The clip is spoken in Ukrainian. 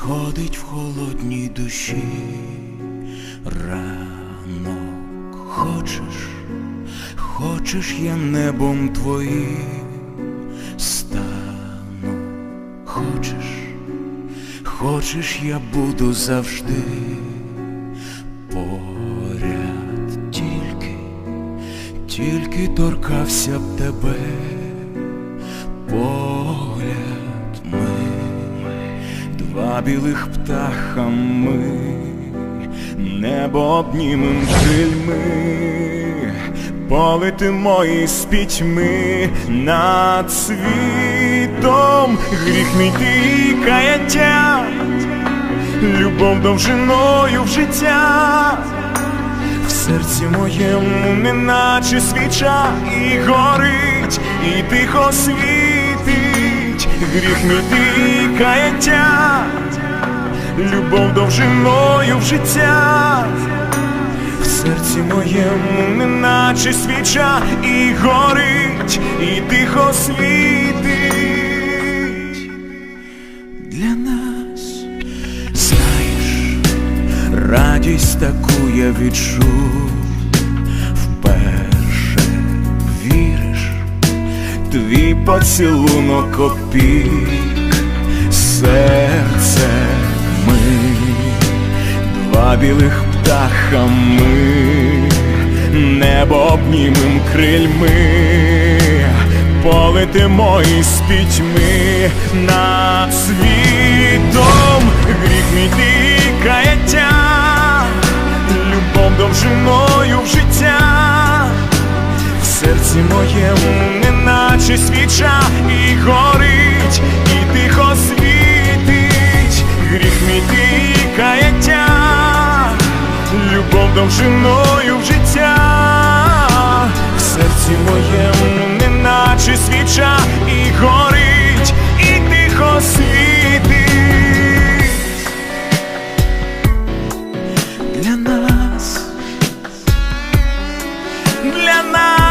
сходить в холодній душі ранок. Хочеш, хочеш, я небом твоїм стану. Хочеш, хочеш, я буду завжди поряд тільки, тільки торкався б тебе погляд ми, два білих птаха ми, небо обнімем крильми, полетимо із пітьми над світом, гріх мій ти любов довжиною в життя. В серці моєму неначе свіча і горить, і тихо світить, гріх мій ти каяття, любов довжиною в життя, в серці моєму неначе свіча і горить, і тихо світить. Для нас, знаєш радість таку я відчув твій поцілунок опік, серце ми, два білих птаха ми, небо обнімем крильми, полетимо із пітьми. Над світом, гріх мій ти наче свіча і горить, і тихо світить, гріх мій і каяття, любов довжиною в життя, в серці моєму, неначе свіча і горить, і тихо світить. Для нас, для нас.